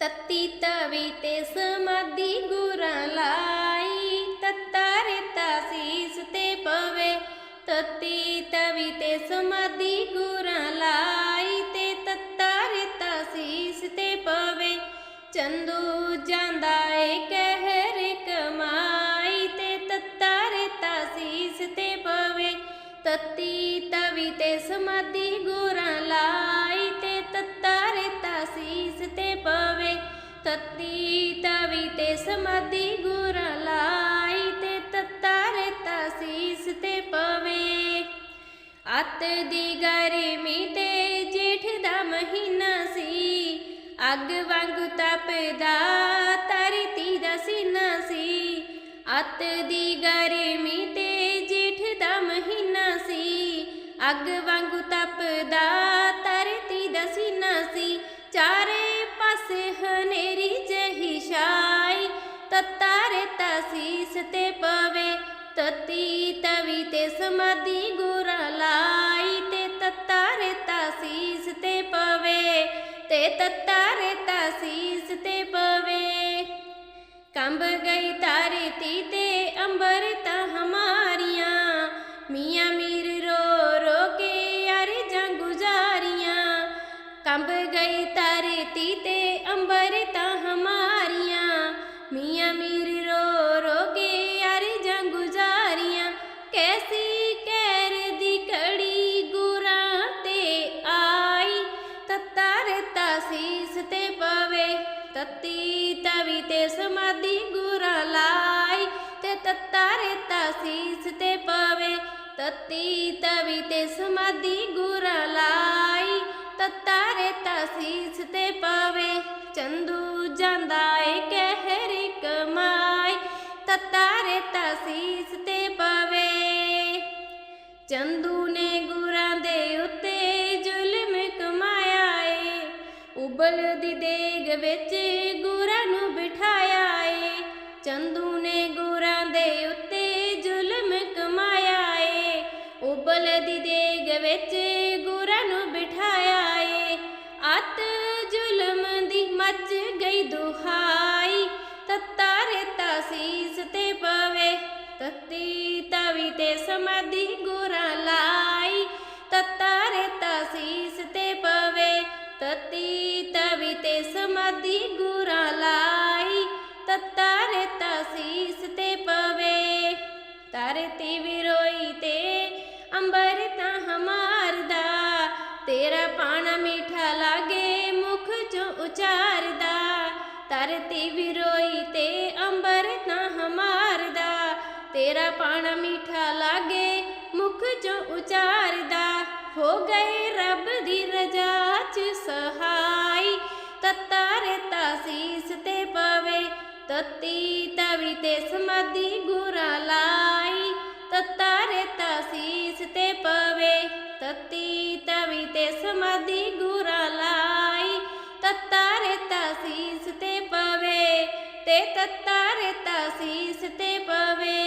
ਤਤੀ ਤਵੀ ਤੇ ਸਮਾਧੀ ਗੁਰਾਂ ਲਾਈ ਤਤਾ ਰੇਤਾ ਸੀਸ ਤੇ ਪਵੇ। ਤਤੀ ਤਵੀ ਤੇ ਸਮਾਧੀ ਗੁਰਾਂ ਲਾਈ ਤੇ ਤਤਾ ਰੇਤਾ ਸੀਸ ਤੇ ਪਵੇ। ਚੰਦੂ ਜਾਂਦਾ ਏ ਕਹਿਰ ਕਮਾਈ ਤੇ ਤਤਾ ਰੇਤਾ ਸੀਸ ਤੇ ਪਵੇ। ਤਤੀ ਤਵੀ ਤੇ ਸਮਾਧੀ ਸਮਾਧੀ ਗੁਰ ਲਾਈ ਤੇ ਤਤਾ ਰੇਤਾ ਸੀਸ ਤੇ ਪਵੇ। ਅੱਤ ਦੀ ਗਰਮੀ ਤੇ ਜੇਠ ਦਾ ਮਹੀਨਾ ਸੀ। ਅੱਗ ਵਾਂਗੂ ਤਪਦਾ ਧਰਤੀ ਦਾ ਸੀਨਾ ਸੀ। ਅੱਤ ਦੀ ਗਰਮੀ ਤੇ ਜੇਠ ਦਾ ਮਹੀਨਾ ਸੀ। ਅੱਗ ਵਾਂਗੂ ਤਪਦਾ ਧਰਤੀ ਦਾ ਸੀਨਾ ਸੀ। ਚਾਰੇ ਪਾਸੇ ਹਨੇਰੀ ਜਹੀ ਛਾਈ ਤਾਰੇ ਰੇਤਾ ਸੀਸ ਤੇ ਪਵੇ, ਤਤੀ ਤਵੀ ਤੇ ਸਮਾਧੀ ਗੁਰਾ ਲਾਈ ਤੇ ਤਤਾ ਰੇਤਾ ਸੀਸ ਤੇ ਪਵੇ, ਤੇ ਤਤਾ ਰੇਤਾ ਸੀਸ ਤੇ ਪਵੇ। ਕੰਬ ਗਈ ਧਰਤੀ ਤੇ ਅੰਬਰ ਤਾਂ ਹਮਾਰੀਆਂ, ਮੀਆਂ ਮੀਰ ਰੋ ਰੋ ਕੇ ਯਾਰ ਜਾਂ ਗੁਜ਼ਾਰੀਆਂ। ਕੰਬ ਗਈ ਧਰਤੀ ਤੇ ਅੰਬਰ ਤਾਂ ਤੱਤੀ ਤਵੀ ਤੇ ਸਮਾਧੀ ਗੁਰਾਂ ਲਾਈ ਤੇ ਤਤਾ ਰੇਤਾ ਸੀਸ ਤੇ ਪਵੇ। ਤੱਤੀ ਤਵੀ ਤੇ ਸਮਾਧੀ ਗੁਰਾਂ ਲਾਈ, ਤਤਾ ਰੇਤਾ ਸੀਸ ਤੇ ਪਵੇ। ਚੰਦੂ ਜਾਂਦਾ ਏ ਕਹਿਰ ਕਮਾਈ ਤਤਾ ਰੇਤਾ ਸੀਸ ਤੇ ਪਵੇ। ਚੰਦੂ ਨੇ ਗੁਰਾਂ ਦੇ ਉੱਤੇ ਉਬਲ ਦੀ ਦੇਗ ਵਿੱਚ ਗੁਰਾਂ ਨੂੰ ਬਿਠਾਇਆ ਏ। ਚੰਦੂ ਨੇ ਗੁਰਾਂ ਦੇ ਉੱਤੇ ਜ਼ੁਲਮ ਕਮਾਇਆ ਏ। ਉਬਲ ਦੀ ਦੇਗ ਵਿੱਚ ਗੁਰਾਂ ਨੂੰ ਬਿਠਾਇਆ ਏ। ਅੱਤ ਜ਼ੁਲਮ ਦੀ ਮੱਚ ਗਈ ਦੁਹਾਈ। ਤਤਾ ਰੇਤਾ ਸੀਸ ਤੇ ਪਵੇ। ਤੱਤੀ ਤਵੀ ਤੇ ਸਮਾਧੀ ਗੁਰਾਂ ਲਾਈ। ਤਤਾ ਰੇਤਾ ਸੀਸ ਤੇ ਪਵੇ। ਤਤੀ ਤਵੀ ਤੇ ਸਮਾਧੀ ਗੁਰਾਂ ਲਾਈ ਤਤਾ ਰੇਤਾ ਸੀਸ ਤੇ ਪਵੇ। ਧਰਤੀ ਵਿਰੋਈ ਤੇ ਅੰਬਰ ਤਾਂ ਹਮਾਰਦਾ ਤੇਰਾ ਪਾਣਾ ਮੀਠਾ ਲਾਗੇ, ਮੁਖ ਚੋਂ ਉਚਾਰਦਾ। ਧਰਤੀ ਵਿਰੋਈ ਤੇ ਅੰਬਰ ਤਾਂ ਹਮਾਰਦਾ ਤੇਰਾ ਪਾਣਾ ਮੀਠਾ ਲਾਗੇ, ਮੁਖ ਚੋਂ ਉਚਾਰਦਾ। ਹੋ ਗਏ ਤਤੀ ਤਵੀ ਤੇ ਸਮਾਧੀ ਗੁਰਾਂ ਲਾਈ ਤਤਾ ਰੇਤਾ ਸੀਸ ਤੇ ਪਵੇ। ਤਤੀ ਤਵੀ ਤੇ ਸਮਾਧੀ ਗੁਰਾਂ ਲਾਈ ਤਤਾ ਰੇਤਾ ਸੀਸ ਤੇ ਪਵੇ। ਤੇ ਤਤਾ ਰੇਤਾ ਸੀਸ ਤੇ ਪਵੇ।